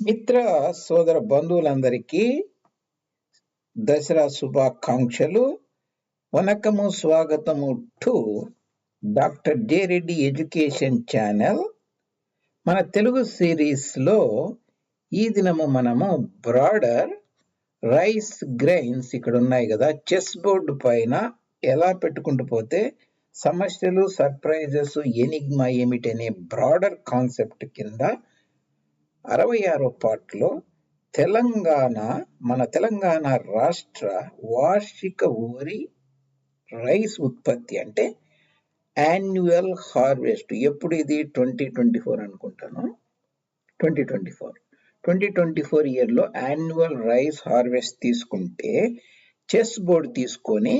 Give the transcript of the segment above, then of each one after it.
మిత్ర సోదర బంధువులందరికీ దసరా శుభాకాంక్షలు. వనకము స్వాగతము to doctor J Reddy education channel. మన తెలుగు సిరీస్లో ఈ దినము మనము బ్రాడర్ రైస్ గ్రెయిన్స్ ఇక్కడ ఉన్నాయి కదా. చెస్ బోర్డు పైన ఎలా పెట్టుకుంటూ పోతే సమస్యలు సర్ప్రైజెస్ ఎనిగ్మా ఏమిటనే బ్రాడర్ కాన్సెప్ట్ కింద అరవై ఆరో పార్ట్లో తెలంగాణ మన తెలంగాణ రాష్ట్ర వార్షిక వరి రైస్ ఉత్పత్తి అంటే యాన్యువల్ హార్వెస్ట్. ఎప్పుడు ఇది? ట్వంటీ ట్వంటీ ఫోర్ అనుకుంటాను. Twenty twenty four. Twenty twenty four ఇయర్లో యాన్యువల్ రైస్ హార్వెస్ట్ తీసుకుంటే చెస్ బోర్డ్ తీసుకొని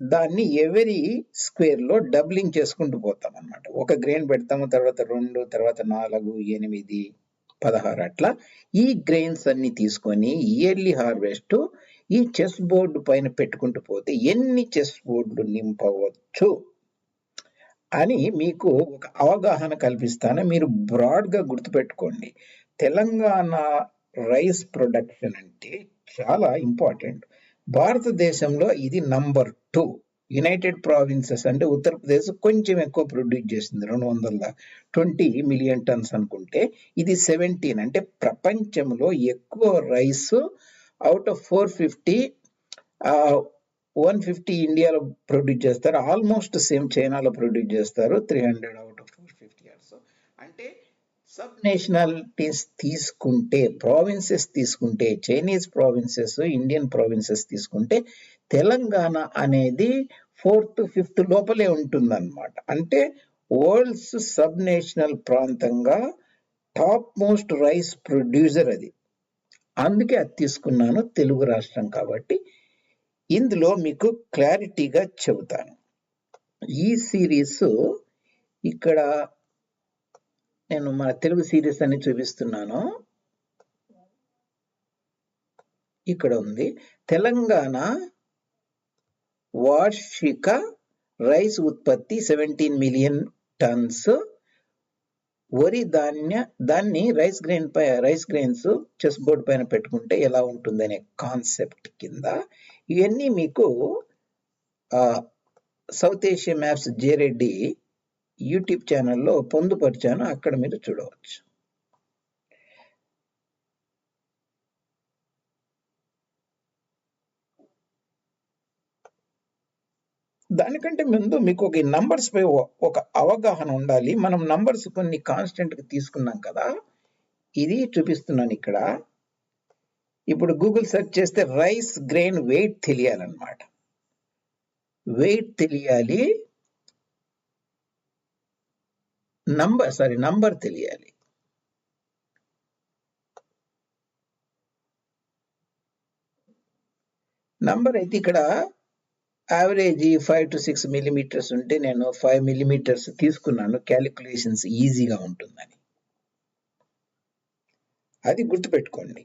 దాన్ని ఎవరీ స్క్వేర్లో డబ్లింగ్ చేసుకుంటూ పోతాం అనమాట ఒక గ్రెయిన్ పెడతాము తర్వాత రెండు తర్వాత నాలుగు ఎనిమిది పదహారు అట్లా ఈ గ్రెయిన్స్ అన్ని తీసుకొని ఇయర్లీ హార్వెస్ట్ ఈ చెస్ బోర్డు పైన పెట్టుకుంటూ పోతే ఎన్ని చెస్ బోర్డులు నింపవచ్చు అని మీకు ఒక అవగాహన కల్పిస్తాను. మీరు బ్రాడ్గా గుర్తుపెట్టుకోండి. తెలంగాణ రైస్ ప్రొడక్షన్ అంటే చాలా ఇంపార్టెంట్ భారతదేశంలో ఇది నంబర్ టూ యునైటెడ్ ప్రావిన్సెస్ అంటే ఉత్తరప్రదేశ్ కొంచెం ఎక్కువ ప్రొడ్యూస్ చేసింది రెండు వందల ట్వంటీ మిలియన్ టన్స్ అనుకుంటే ఇది సెవెంటీన్ అంటే ప్రపంచంలో ఎక్కువ rice out of four fifty one fifty ఇండియాలో ప్రొడ్యూస్ చేస్తారు. ఆల్మోస్ట్ సేమ్ చైనాలో ప్రొడ్యూస్ చేస్తారు three hundred out of four fifty years అంటే సబ్ నేషనాలిటీస్ తీసుకుంటే ప్రావిన్సెస్ తీసుకుంటే చైనీస్ ప్రావిన్సెస్ ఇండియన్ ప్రావిన్సెస్ తీసుకుంటే తెలంగాణ అనేది ఫోర్త్ ఫిఫ్త్ లోపలే ఉంటుందన్నమాట. అంటే వరల్డ్స్ సబ్ నేషనల్ ప్రాంతంగా టాప్ మోస్ట్ రైస్ ప్రొడ్యూసర్ అది. అందుకే అది తీసుకున్నాను తెలుగు రాష్ట్రం కాబట్టి. ఇందులో మీకు క్లారిటీగా చెబుతాను. ఈ సిరీస్ ఇక్కడ నేను మన తెలుగు సిరీస్ అని చూపిస్తున్నాను. ఇక్కడ ఉంది. తెలంగాణ వార్షిక రైస్ ఉత్పత్తి సెవెంటీన్ మిలియన్ టన్స్. వరి ధాన్య దాన్ని రైస్ గ్రెయిన్ పై రైస్ గ్రెయిన్స్ చెస్ బోర్డ్ పైన పెట్టుకుంటే ఎలా ఉంటుందనే కాన్సెప్ట్ కింద ఇవన్నీ మీకు South Asia maps J Reddy YouTube ఛానల్లో పొందుపరిచాను. అక్కడ మీరు చూడవచ్చు. దానికంటే ముందు మీకు ఒక నంబర్స్ పై ఒక అవగాహన ఉండాలి. మనం నంబర్స్ కొన్ని కాన్స్టెంట్ తీసుకున్నాం కదా ఇది చూపిస్తున్నాను ఇక్కడ. ఇప్పుడు గూగుల్ సెర్చ్ చేస్తే రైస్ గ్రెయిన్ వెయిట్ తెలియాలన్నమాట. వెయిట్ తెలియాలి. నంబర్ సారీ నంబర్ తెలియాలి. నంబర్ అయితే ఇక్కడ average five to six millimetres ఉంటే నేను ఫైవ్ మిల్లీమీటర్స్ తీసుకున్నాను. క్యాలిక్యులేషన్స్ ఈజీగా ఉంటుందని. అది గుర్తుపెట్టుకోండి.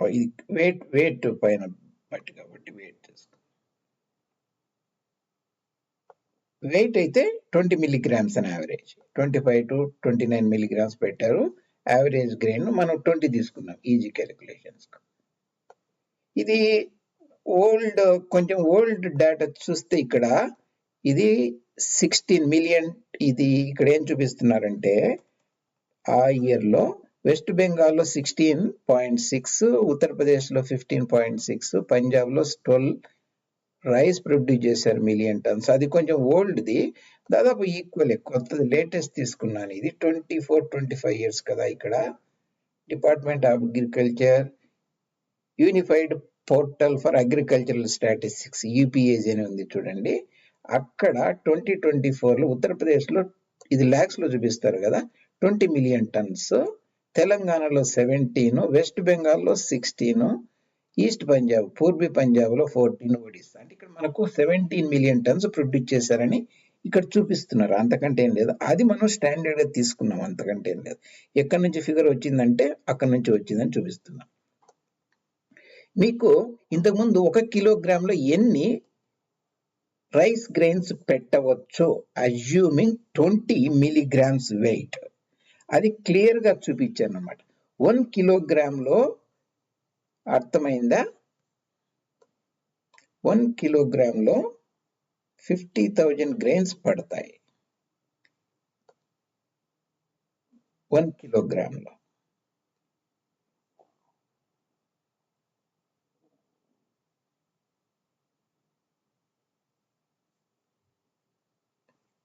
ఇది వెయిట్ వెయిట్ పైన బట్టి కాబట్టి వెయిట్ చేసుకో వెయిట్ అయితే ట్వంటీ మిల్లీగ్రామ్స్ అని average twenty five to twenty nine milligrams పెట్టారు యావరేజ్ గ్రెయిన్ మనం ట్వంటీ తీసుకున్నాం ఈజీ క్యాలిక్యులేషన్స్ ఇది ఓల్డ్ కొంచెం ఓల్డ్ డేటా చూస్తే ఇక్కడ ఇది సిక్స్టీన్ మిలియన్ ఇది ఇక్కడ ఏం చూపిస్తున్నారంటే ఆ ఇయర్లో వెస్ట్ బెంగాల్లో సిక్స్టీన్ పాయింట్ సిక్స్ ఉత్తరప్రదేశ్లో ఫిఫ్టీన్ పాయింట్ సిక్స్ పంజాబ్లో ట్వెల్వ్ రైస్ ప్రొడ్యూస్ చేశారు మిలియన్ టన్స్. అది కొంచెం ఓల్డ్ది. దాదాపు ఈక్వల్ కొత్తది లేటెస్ట్ తీసుకున్నాను. ఇది twenty four twenty five years కదా ఇక్కడ. Department of agriculture unified portal for agricultural statistics UPAg అని ఉంది చూడండి. అక్కడ ట్వంటీ ట్వంటీ ఫోర్లో ఉత్తరప్రదేశ్లో ఇది ల్యాక్స్లో చూపిస్తారు కదా ట్వంటీ మిలియన్ టన్స్. తెలంగాణలో సెవెంటీన్ వెస్ట్ బెంగాల్లో సిక్స్టీన్ ఈస్ట్ పంజాబ్ పూర్వీ పంజాబ్లో ఫోర్టీన్ ఒడిస్సా అంటే ఇక్కడ మనకు సెవెంటీన్ మిలియన్ టన్స్ ప్రొడ్యూస్ చేశారని ఇక్కడ చూపిస్తున్నారు. అంతకంటే ఏం లేదు. అది మనం స్టాండర్డ్గా తీసుకున్నాం. అంతకంటే ఏం లేదు. ఎక్కడి నుంచి ఫిగర్ వచ్చిందంటే అక్కడి నుంచి వచ్చిందని చూపిస్తున్నాం. మీకు ఇంతకుముందు ఒక కిలోగ్రామ్లో ఎన్ని రైస్ గ్రెయిన్స్ పెట్టవచ్చు అజ్యూమింగ్ ట్వంటీ మిలీగ్రామ్స్ వెయిట్. అది క్లియర్గా చూపించాను అనమాట వన్ కిలోగ్రామ్లో అర్థమైందా? వన్ కిలోగ్రామ్లో ఫిఫ్టీ థౌజండ్ గ్రెయిన్స్ పడతాయి. వన్ కిలోగ్రామ్లో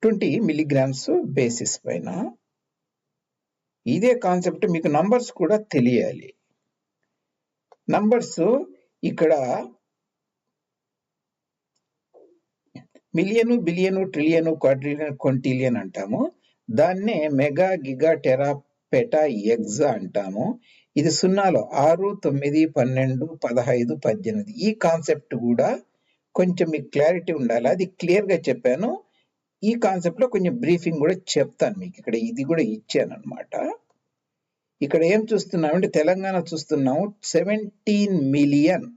ట్వంటీ మిలీగ్రామ్స్ బేసిస్ పైన. ఇదే కాన్సెప్ట్ మీకు నంబర్స్ కూడా తెలియాలి. నంబర్స్ ఇక్కడ million billion trillion quadrillion quintillion అంటాము. దాన్నే mega giga tera peta exa అంటాము. ఇది సున్నాలో ఆరు తొమ్మిది పన్నెండు పదహైదు పద్దెనిమిది. ఈ కాన్సెప్ట్ కూడా కొంచెం మీకు క్లారిటీ ఉండాలి. అది క్లియర్గా చెప్పాను. ఈ కాన్సెప్ట్లో కొంచెం బ్రీఫింగ్ కూడా చెప్తాను మీకు. ఇక్కడ ఇది కూడా ఇచ్చాను అనమాట ఇక్కడ ఏం చూస్తున్నామంటే తెలంగాణ చూస్తున్నాము సెవెంటీన్ మిలియన్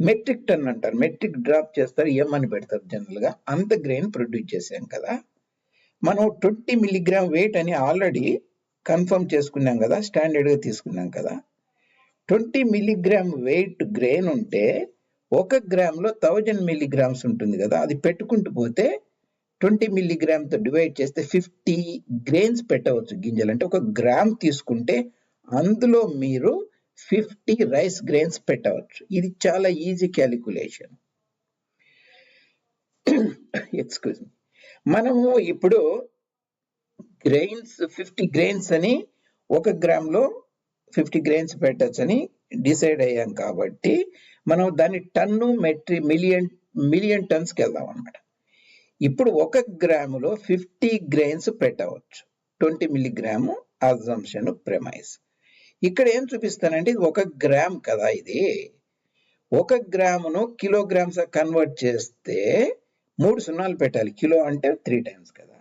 మెట్రిక్ టన్ అంటారు. మెట్రిక్ డ్రాప్ చేస్తారు ఏమని పెడతారు జనరల్గా అంత గ్రెయిన్ ప్రొడ్యూస్ చేసాం కదా. మనం ట్వంటీ మిలిగ్రామ్ వెయిట్ అని ఆల్రెడీ కన్ఫర్మ్ చేసుకున్నాం కదా స్టాండర్డ్గా తీసుకున్నాం కదా. ట్వంటీ మిలిగ్రామ్ వెయిట్ గ్రెయిన్ ఉంటే ఒక గ్రామ్లో థౌజండ్ మిలిగ్రామ్స్ ఉంటుంది కదా. అది పెట్టుకుంటూ పోతే ట్వంటీ మిల్లీగ్రామ్తో డివైడ్ చేస్తే ఫిఫ్టీ గ్రెయిన్స్ పెట్టవచ్చు గింజలు. అంటే ఒక గ్రామ్ తీసుకుంటే అందులో మీరు ఫిఫ్టీ రైస్ గ్రెయిన్స్ పెట్టవచ్చు. ఇది చాలా ఈజీ క్యాలిక్యులేషన్. ఎక్స్క్యూజ్ మీ మనము ఇప్పుడు గ్రెయిన్స్ ఫిఫ్టీ గ్రెయిన్స్ అని ఒక గ్రామ్లో ఫిఫ్టీ గ్రెయిన్స్ పెట్టచ్చు అని డిసైడ్ అయ్యాం కాబట్టి మనం దాన్ని టన్ను మెట్రి మిలియన్ మిలియన్ టన్స్కి వెళ్దాం అనమాట ఇప్పుడు ఒక గ్రాములో ఫిఫ్టీ గ్రెయిన్స్ పెట్టవచ్చు. Twenty milligram assumption premise. ఇక్కడ ఏం చూపిస్తానంటే ఇది ఒక గ్రామ్ కదా ఇది. ఒక గ్రామును కిలోగ్రామ్స్ కన్వర్ట్ చేస్తే మూడు సున్నాలు పెట్టాలి. కిలో అంటే త్రీ టైమ్స్ కదా.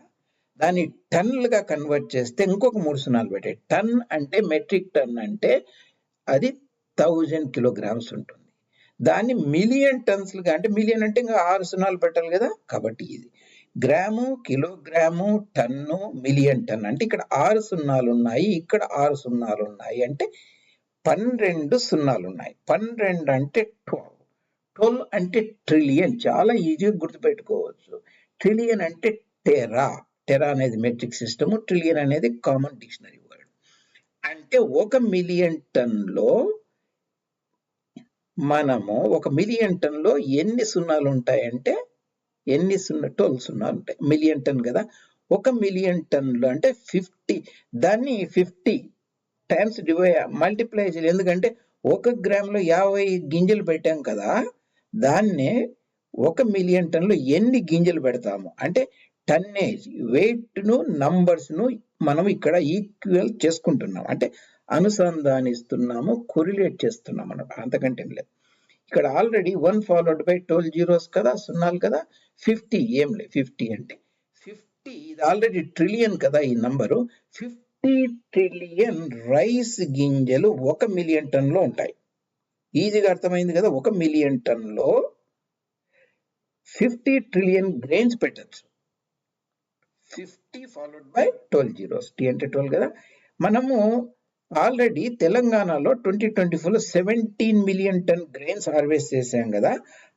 దాన్ని టన్లుగా కన్వర్ట్ చేస్తే ఇంకొక మూడు సున్నాలు పెట్టాలి. టన్ అంటే మెట్రిక్ టన్ అంటే అది థౌజండ్ కిలోగ్రామ్స్ ఉంటుంది. దాన్ని మిలియన్ టన్స్లుగా అంటే మిలియన్ అంటే ఇంకా ఆరు సున్నాలు పెట్టాలి కదా? కాబట్టి ఇది. Gram kilogram ton million ton. అంటే ఇక్కడ ఆరు సున్నాలు ఉన్నాయి ఇక్కడ ఆరు సున్నాలు ఉన్నాయి. అంటే పన్నెండు సున్నాలు ఉన్నాయి. పన్నెండు అంటే ట్వెల్వ్. ట్వెల్వ్ అంటే ట్రిలియన్. చాలా ఈజీగా గుర్తుపెట్టుకోవచ్చు. ట్రిలియన్ అంటే టెరా. టెరా అనేది మెట్రిక్ సిస్టమ్. ట్రిలియన్ అనేది కామన్ డిక్షనరీ వర్డ్. అంటే ఒక మిలియన్ టన్లో మనము ఒక మిలియన్ టన్లో ఎన్ని సున్నాలు ఉంటాయంటే ఎన్ని సున్నా ట్వెల్వ్ సున్నాలు ఉంటాయి మిలియన్ టన్ కదా. ఒక మిలియన్ టన్లు అంటే ఫిఫ్టీ దాన్ని ఫిఫ్టీ టైమ్స్ డివై మల్టిప్లై చేయాలి. ఎందుకంటే ఒక గ్రామ్లో యాభై గింజలు పెట్టాం కదా దాన్ని ఒక మిలియన్ టన్లో ఎన్ని గింజలు పెడతాము? అంటే టన్నేజ్ వెయిట్ను నంబర్స్ను మనం ఇక్కడ ఈక్వల్ చేసుకుంటున్నాం. అంటే అనుసంధానిస్తున్నాము కొరిలేట్ చేస్తున్నాం అనమాట అంతకంటే లేదు. ఇక్కడ already one followed by twelve zeros కదా సున్నాలు కదా ఫిఫ్టీ ఏం లేదు. ఫిఫ్టీ అంటే ఫిఫ్టీ ఇది ఆల్రెడీ ట్రిలియన్ కదా ఈ నంబరు ఫిఫ్టీ ట్రిలియన్ రైస్ గింజలు ఒక మిలియన్ టన్లో ఉంటాయి. ఈజీగా అర్థమైంది కదా ఒక మిలియన్ టన్లో ఫిఫ్టీ ట్రిలియన్ గ్రెయిన్స్ పెట్టచ్చు. Fifty followed by twelve zeros T అంటే ట్వెల్వ్ కదా. మనము ఆల్రెడీ తెలంగాణలో ట్వంటీ ట్వంటీ ఫోర్లో seventeen million ton grains harvest చేశాం కదా.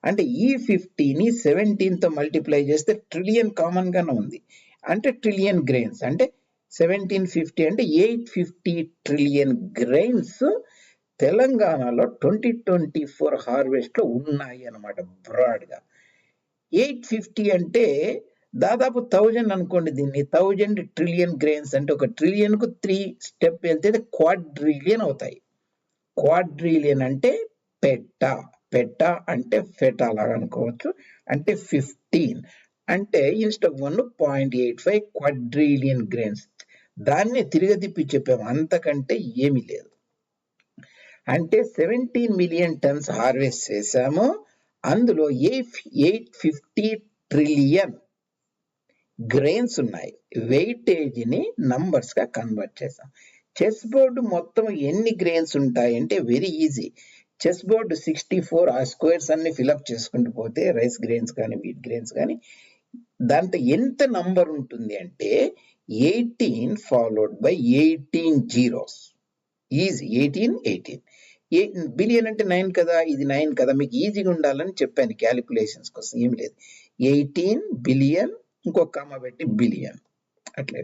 అంటే ఈ ఫిఫ్టీని సెవెంటీన్తో మల్టిప్లై చేస్తే ట్రిలియన్ కామన్గానే ఉంది. అంటే ట్రిలియన్ గ్రెయిన్స్ అంటే సెవెంటీన్ ఫిఫ్టీ అంటే ఎయిట్ ఫిఫ్టీ ట్రిలియన్ గ్రెయిన్స్ తెలంగాణలో ట్వంటీ ట్వంటీ ఫోర్ హార్వెస్ట్లో ఉన్నాయి అన్నమాట బ్రాడ్గా ఎయిట్ ఫిఫ్టీ అంటే దాదాపు థౌజండ్ అనుకోండి దీన్ని. థౌజండ్ ట్రిలియన్ గ్రెయిన్స్ అంటే ఒక ట్రిలియన్కు త్రీ స్టెప్ వెళ్తే క్వాడ్రిలియన్ అవుతాయి. క్వాడ్రిలియన్ అంటే పెట్ట. పెట్ట అంటే ఫెటా లాగా అనుకోవచ్చు. అంటే ఫిఫ్టీన్ అంటే instead one point eight five quadrillion grains దాన్ని తిరిగదిప్పి చెప్పాము. అంతకంటే ఏమీ లేదు. అంటే సెవెంటీన్ మిలియన్ టన్స్ హార్వెస్ట్ చేశాము. అందులో eight eight fifty trillion grains ఉన్నాయి. వెయిటేజ్ని గా కన్వర్ట్ చేసాం చెస్ బోర్డు మొత్తం ఎన్ని గ్రెయిన్స్ ఉంటాయి అంటే very easy chess board sixty four ఆ స్క్వేర్స్ అన్ని ఫిలప్ చేసుకుంటూ పోతే రైస్ గ్రెయిన్స్ కానీ వీట్ గ్రెయిన్స్ కానీ దాంతో ఎంత నంబర్ ఉంటుంది అంటే eighteen followed by eighteen zeros easy eighteen eighteen E billion అంటే నైన్ కదా ఇది నైన్ కదా మీకు ఈజీగా ఉండాలని చెప్పాను క్యాలిక్యులేషన్స్ కోసం ఏం లేదు. ఎయిటీన్ బిలియన్ ఇంకొక కామ పెట్టి బిలియన్. అట్లా.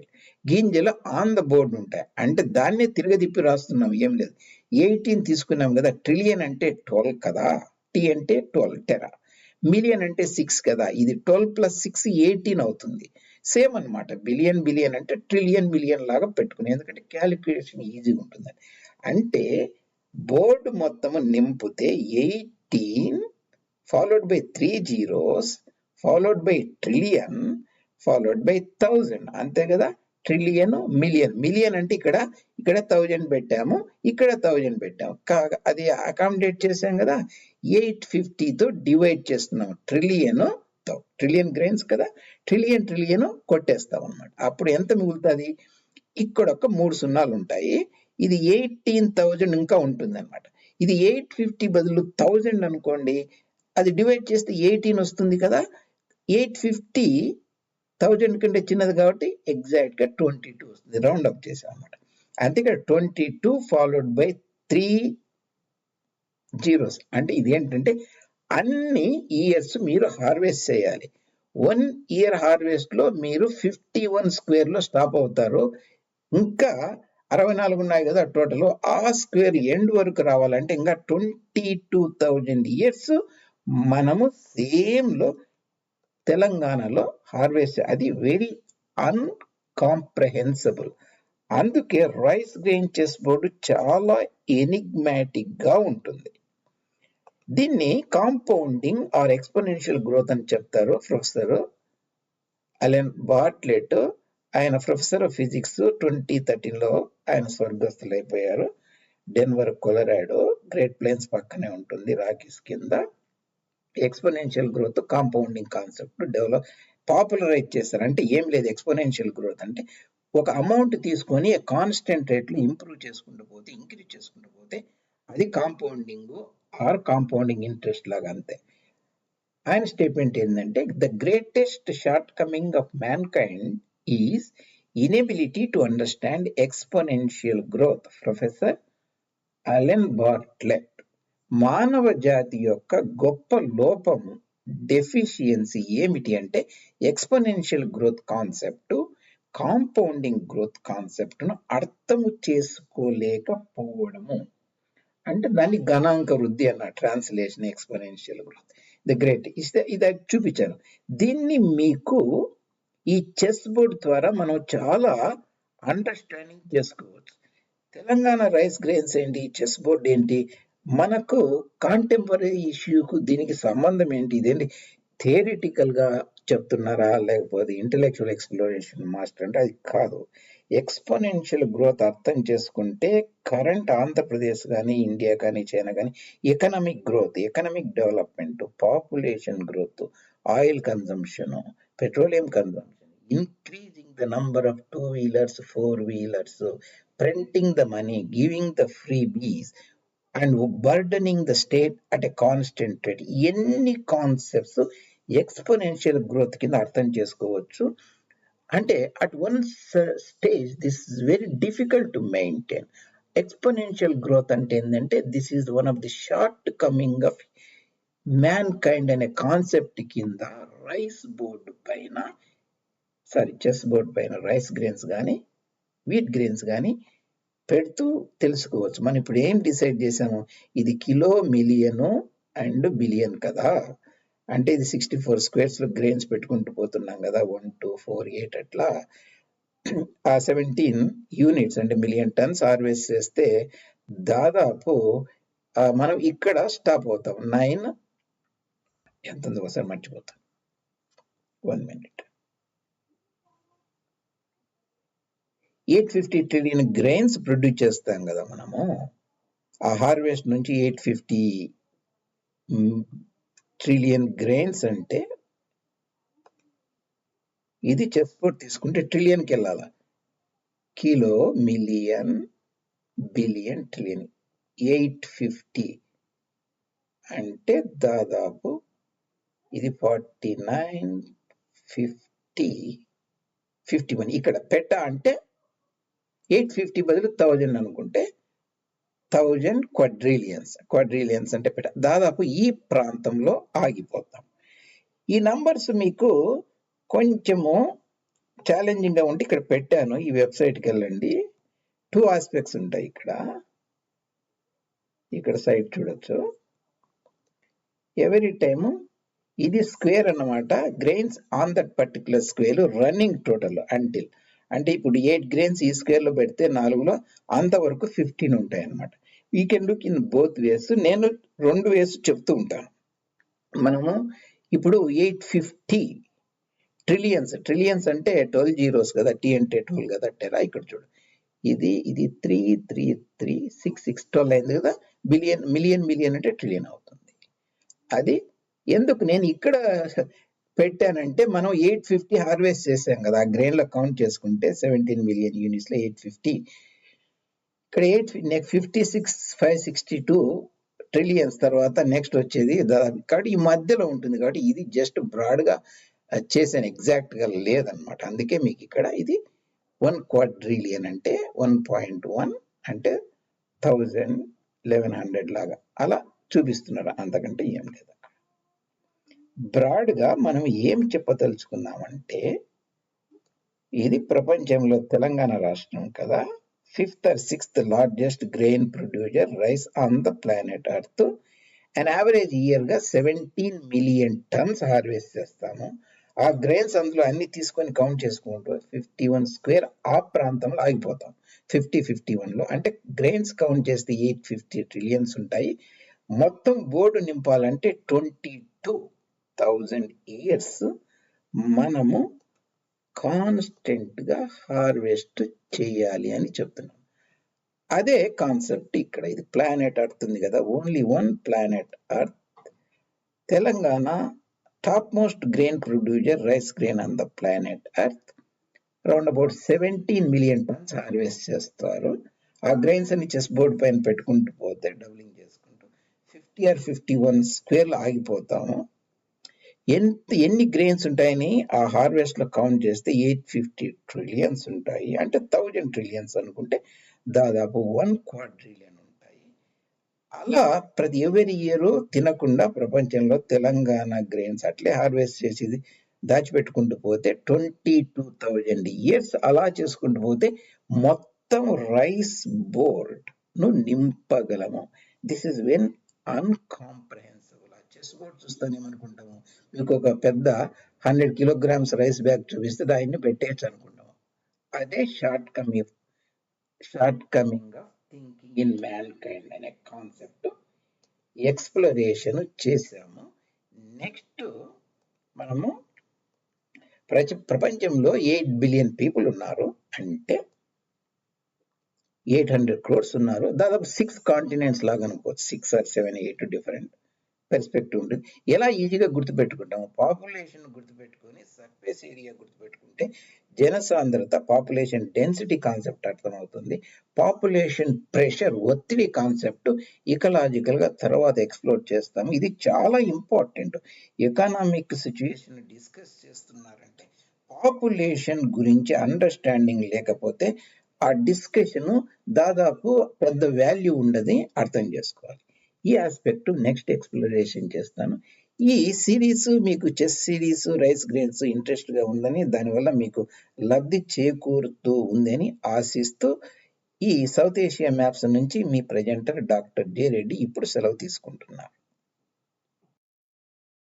గింజలు ఆన్ ద బోర్డు ఉంటాయి. అంటే దాన్నే తిరగదిప్పి రాస్తున్నాం. ఏం లేదు. ఎయిటీన్ తీసుకున్నాం కదా. ట్రిలియన్ అంటే ట్వెల్వ్ కదా. టీ అంటే ట్వెల్వ్ టెరా. మిలియన్ అంటే సిక్స్ కదా. ఇది ట్వెల్వ్ ప్లస్ సిక్స్ ఎయిటీన్ అవుతుంది. సేమ్ అనమాట బిలియన్ బిలియన్ అంటే ట్రిలియన్ మిలియన్ లాగా పెట్టుకుని. ఎందుకంటే క్యాలిక్యులేషన్ ఈజీగా ఉంటుంది. అంటే బోర్డు మొత్తము నింపితే eighteen followed by three zeros followed by trillion followed by thousand అంతే కదా? ట్రిలియన్ మిలియన్ మిలియన్ అంటే ఇక్కడ ఇక్కడ థౌజండ్ పెట్టాము ఇక్కడ థౌజండ్ పెట్టాము. కాగా అది అకామిడేట్ చేసాం కదా? ఎయిట్ ఫిఫ్టీతో డివైడ్ చేస్తున్నాం. ట్రిలియన్ ట్రిలియన్ గ్రెయిన్స్ కదా? ట్రిలియన్ ట్రిలియన్ కొట్టేస్తాం అనమాట అప్పుడు ఎంత మిగులుతుంది? ఇక్కడ ఒక మూడు సున్నాలు ఉంటాయి. ఇది ఎయిటీన్ థౌజండ్ ఇంకా ఉంటుంది అనమాట ఇది ఎయిట్ ఫిఫ్టీ బదులు థౌజండ్ అనుకోండి. అది డివైడ్ చేస్తే ఎయిటీన్ వస్తుంది కదా? ఎయిట్ ఫిఫ్టీ థౌజండ్ కంటే చిన్నది కాబట్టి ఎగ్జాక్ట్గా ట్వంటీ టూ వస్తుంది. రౌండ్ అప్ చేసాం అనమాట అంతే ఇక్కడ twenty two followed by three zeros. అంటే ఇది ఏంటంటే అన్ని ఇయర్స్ మీరు హార్వెస్ట్ చేయాలి. వన్ ఇయర్ హార్వెస్ట్లో మీరు ఫిఫ్టీ వన్ స్క్వేర్లో స్టాప్ అవుతారు. ఇంకా అరవై నాలుగు ఉన్నాయి కదా టోటల్. ఆ స్క్వేర్ ఎండ్ వరకు రావాలంటే ఇంకా ట్వంటీ టూ థౌజండ్ ఇయర్స్ మనము సేమ్లో తెలంగాణలో హార్వెస్ట్ అది వెరీ అన్కాంప్రహెన్సిబుల్. అందుకే రైస్ గ్రెయిన్ చెస్ బోర్డు చాలా ఎనిగ్మాటిక్గా ఉంటుంది. దీన్ని కాంపౌండింగ్ ఆర్ ఎక్స్పోనెన్షియల్ గ్రోత్ అని చెప్తారు ప్రొఫెసర్ అలెన్ బాట్లెట్. ఆయన ప్రొఫెసర్ ఆఫ్ ఫిజిక్స్ ట్వంటీ థర్టీన్లో ఆయన స్వర్గస్థులైపోయారు. డెన్వర్ కొలరాడో గ్రేట్ ప్లేన్స్ పక్కనే ఉంటుంది రాకీస్ కింద. Exponential growth compounding concept develop popularize చేస్తారు. అంటే ఏం లేదు ఎక్స్పోనెన్షియల్ గ్రోత్ అంటే ఒక అమౌంట్ తీసుకొని కాన్స్టెంట్ రేట్లు ఇంప్రూవ్ చేసుకుంటూ పోతే ఇంక్రీజ్ చేసుకుంటూ పోతే అది కాంపౌండింగ్ ఆర్ కాంపౌండింగ్ ఇంట్రెస్ట్ లాగా అంతే. ఆయన స్టేట్మెంట్ ఏంటంటే the greatest shortcoming of mankind is inability to understand exponential growth professor Allen Bartlett మానవ జాతి యొక్క గొప్ప లోపము డెఫిషియన్సీ ఏమిటి అంటే exponential growth concept compounding growth కాన్సెప్ట్ను అర్థము చేసుకోలేకపోవడము. అంటే దాన్ని గణాంక వృద్ధి అన్న translation exponential growth the great ఇస్తే ఇది చూపించాను. దీన్ని మీకు ఈ చెస్ బోర్డ్ ద్వారా మనం చాలా అండర్స్టాండింగ్ చేసుకోవచ్చు. తెలంగాణ రైస్ గ్రెయిన్స్ ఏంటి? చెస్ బోర్డ్ ఏంటి? మనకు కాంటెంపరీ ఇష్యూకు దీనికి సంబంధం ఏంటి? ఇదేంటి? థియరిటికల్గా చెప్తున్నారా? లేకపోతే ఇంటలెక్చువల్ ఎక్స్ప్లోరేషన్ మాస్టర్ అంటే అది కాదు. ఎక్స్పోనెన్షియల్ గ్రోత్ అర్థం చేసుకుంటే కరెంట్ ఆంధ్రప్రదేశ్ కానీ ఇండియా కానీ చైనా కానీ economic growth economic development population growth oil consumption petroleum consumption increasing the number of two wheelers four wheelers printing the money giving the freebies and burdening the state at a constant rate ఎన్ని concepts exponential growth కింద అర్థం చేసుకోవచ్చు? అంటే at one stage this is very difficult to maintain exponential growth అంటే ఏంటంటే this is one of the shortcoming of mankind అనే concept కింద rice board పైన సారీ చెస్ బోర్డు పైన రైస్ గ్రెయిన్స్ కానీ వీట్ గ్రెయిన్స్ కానీ పెడుతూ తెలుసుకోవచ్చు. మనం ఇప్పుడు ఏం డిసైడ్ చేసాము ఇది కిలో మిలియను అండ్ బిలియన్ కదా. అంటే ఇది సిక్స్టీ ఫోర్ స్క్వేర్స్లో గ్రెయిన్స్ పెట్టుకుంటూ పోతున్నాం కదా. వన్ టూ ఫోర్ ఎయిట్ అట్లా. ఆ సెవెంటీన్ యూనిట్స్ అంటే మిలియన్ టన్స్ హార్వెస్ట్ చేస్తే దాదాపు మనం ఇక్కడ స్టాప్ అవుతాం. నైన్ ఎంత ఒకసారి మర్చిపోతాం. One minute. Eight fifty trillion grains produce చేస్తాం కదా మనము. ఆ హార్వెస్ట్ నుంచి ఎయిట్ ఫిఫ్టీ ట్రిలియన్ గ్రెయిన్స్ అంటే ఇది చెస్ బోర్డ్ తీసుకుంటే ట్రిలియన్కి వెళ్ళాల kilo million billion trillion eight fifty అంటే దాదాపు ఇది forty nine fifty fifty one ఇక్కడ పెట్ట అంటే ఎయిట్ ఫిఫ్టీ బదులు థౌజండ్ అనుకుంటే థౌజండ్ క్వడ్రిలియన్స్. క్వడ్రిలియన్స్ అంటే పెట్ట దాదాపు ఈ ప్రాంతంలో ఆగిపోతాం. ఈ నంబర్స్ మీకు కొంచెము ఛాలెంజింగ్గా ఉంటే ఇక్కడ పెట్టాను. ఈ వెబ్సైట్కి వెళ్ళండి. టూ ఆస్పెక్ట్స్ ఉంటాయి ఇక్కడ. ఇక్కడ సైట్ చూడొచ్చు. Every time? ఇది స్క్వేర్ అన్నమాట. Grains on that particular square running total until అంటే ఇప్పుడు ఎయిట్ గ్రెయిన్స్ ఈ స్క్వేర్లో పెడితే నాలుగులో అంతవరకు ఫిఫ్టీన్ ఉంటాయి అన్నమాట we can look in both ways నేను రెండు వేస్ చెప్తూ ఉంటాను. మనము ఇప్పుడు ఎయిట్ ఫిఫ్టీ ట్రిలియన్స్ ట్రిలియన్స్ అంటే ట్వెల్వ్ జీరోస్ కదా. టీ అంటే ట్వెల్వ్ కదా. టెరా ఇక్కడ చూడు. ఇది ఇది three three three six six twelve అయింది కదా. బిలియన్ మిలియన్ మిలియన్ అంటే ట్రిలియన్ అవుతుంది. అది ఎందుకు? నేను ఇక్కడ పెట్టానంటే మనం ఎయిట్ ఫిఫ్టీ హార్వెస్ట్ చేసాం కదా. ఆ గ్రెయిన్లో కౌంట్ చేసుకుంటే సెవెంటీన్ మిలియన్ యూనిట్స్లో ఎయిట్ ఫిఫ్టీ. ఇక్కడ eight next fifty six five sixty two trillions తర్వాత నెక్స్ట్ వచ్చేది కాబట్టి ఈ మధ్యలో ఉంటుంది కాబట్టి ఇది జస్ట్ బ్రాడ్గా చేసాను ఎగ్జాక్ట్గా లేదనమాట. అందుకే మీకు ఇక్కడ ఇది వన్ క్వాడ్రిలియన్ అంటే వన్ పాయింట్ వన్ అంటే థౌజండ్ లెవెన్ హండ్రెడ్ లాగా. అలా చూపిస్తున్నారు. అంతకంటే ఏం లేదు. బ్రాడ్గా మనం ఏం చెప్పదలుచుకున్నామంటే ఇది ప్రపంచంలో తెలంగాణ రాష్ట్రం కదా. Fifth or sixth largest grain producer rice on the planet earth. And average ఇయర్గా seventeen million tons harvest చేస్తాము. ఆ గ్రెయిన్స్ అందులో అన్ని తీసుకొని కౌంట్ చేసుకుంటూ ఫిఫ్టీ వన్ స్క్వేర్ ఆ ప్రాంతంలో ఆగిపోతాం. ఫిఫ్టీ ఫిఫ్టీ వన్లో. అంటే గ్రెయిన్స్ కౌంట్ చేస్తే ఎయిట్ ఫిఫ్టీ ట్రిలియన్స్ ఉంటాయి. మొత్తం బోర్డు నింపాలంటే ట్వంటీ టూ థౌజండ్ ఇయర్స్ మనము కాన్స్టెంట్గా హార్వెస్ట్ చేయాలి అని చెప్తున్నాం. అదే కాన్సెప్ట్ ఇక్కడ ఇది ప్లానెట్ అర్త్ ఉంది కదా only one planet earth Telangana top most grain producer rice grain on the planet earth round about seventeen million tons harvest చేస్తారు. ఆ గ్రెయిన్స్ అని చెస్ బోర్డ్ పైన పెట్టుకుంటూ పోతే డబ్లింగ్ చేసుకుంటూ ఫిఫ్టీ ఆర్ ఫిఫ్టీ వన్ స్క్వేర్లు ఆగిపోతాము. ఎంత ఎన్ని గ్రెయిన్స్ ఉంటాయని ఆ హార్వెస్ట్లో కౌంట్ చేస్తే ఎయిట్ ఫిఫ్టీ ట్రిలియన్స్ ఉంటాయి. అంటే థౌజండ్ ట్రిలియన్స్ అనుకుంటే దాదాపు వన్ క్వాడ్రిలియన్ ఉంటాయి. అలా ప్రతి ఎవరి ఇయర్ తినకుండా ప్రపంచంలో తెలంగాణ గ్రెయిన్స్ అట్లే హార్వెస్ట్ చేసేది దాచిపెట్టుకుంటూ పోతే ట్వంటీ టూ థౌజండ్ ఇయర్స్ అలా చేసుకుంటూ పోతే మొత్తం రైస్ బోర్డ్ను నింపగలము. దిస్ ఇస్ వెన్ అన్కాంప్రహెన్ ఆ చెస్ మీకు ఒక పెద్ద హండ్రెడ్ కిలోగ్రామ్స్ రైస్ బ్యాగ్ చూపిస్తే దాన్ని పెట్టేయచ్చు అనుకుంటాము అదే shortcoming shortcoming of thinking in mankind అనే కాన్సెప్ట్ ఎక్స్ప్లోరేషన్ చేసాము నెక్స్ట్ మనము ప్రచ ప్రపంచంలో ఎయిట్ బిలియన్ పీపుల్ ఉన్నారు. అంటే ఎయిట్ హండ్రెడ్ క్రోర్స్ ఉన్నారు. దాదాపు సిక్స్ కాంటినెంట్స్ లాగా అనుకోవచ్చు six or seven eight different perspective ఉంటుంది ఎలా ఈజీగా గుర్తుపెట్టుకుంటాము? పాపులేషన్ గుర్తుపెట్టుకొని సర్ఫేస్ ఏరియా గుర్తుపెట్టుకుంటే జనసాంద్రత పాపులేషన్ డెన్సిటీ కాన్సెప్ట్ అర్థమవుతుంది. పాపులేషన్ ప్రెషర్ ఒత్తిడి కాన్సెప్ట్ ఇకలాజికల్గా తర్వాత ఎక్స్ప్లోర్ చేస్తాము. ఇది చాలా ఇంపార్టెంట్ ఎకనామిక్ సిచ్యుయేషన్ డిస్కస్ చేస్తున్నారంటే పాపులేషన్ గురించి అండర్స్టాండింగ్ లేకపోతే ఆ డిస్కషన్ దాదాపు పెద్ద వాల్యూ ఉండదని అర్థం చేసుకోవాలి. ఈ ఆస్పెక్ట్ నెక్స్ట్ ఎక్స్ప్లోరేషన్ చేస్తాను. ఈ సిరీస్ మీకు చెస్ సిరీస్ రైస్ గ్రెయిన్స్ ఇంట్రెస్ట్గా ఉందని దానివల్ల మీకు లబ్ధి చేకూరుతూ ఉందని ఆశిస్తూ ఈ సౌత్ ఏషియా మ్యాప్స్ నుంచి మీ ప్రజెంటర్ డాక్టర్ డి రెడ్డి ఇప్పుడు సెలవు తీసుకుంటున్నారు.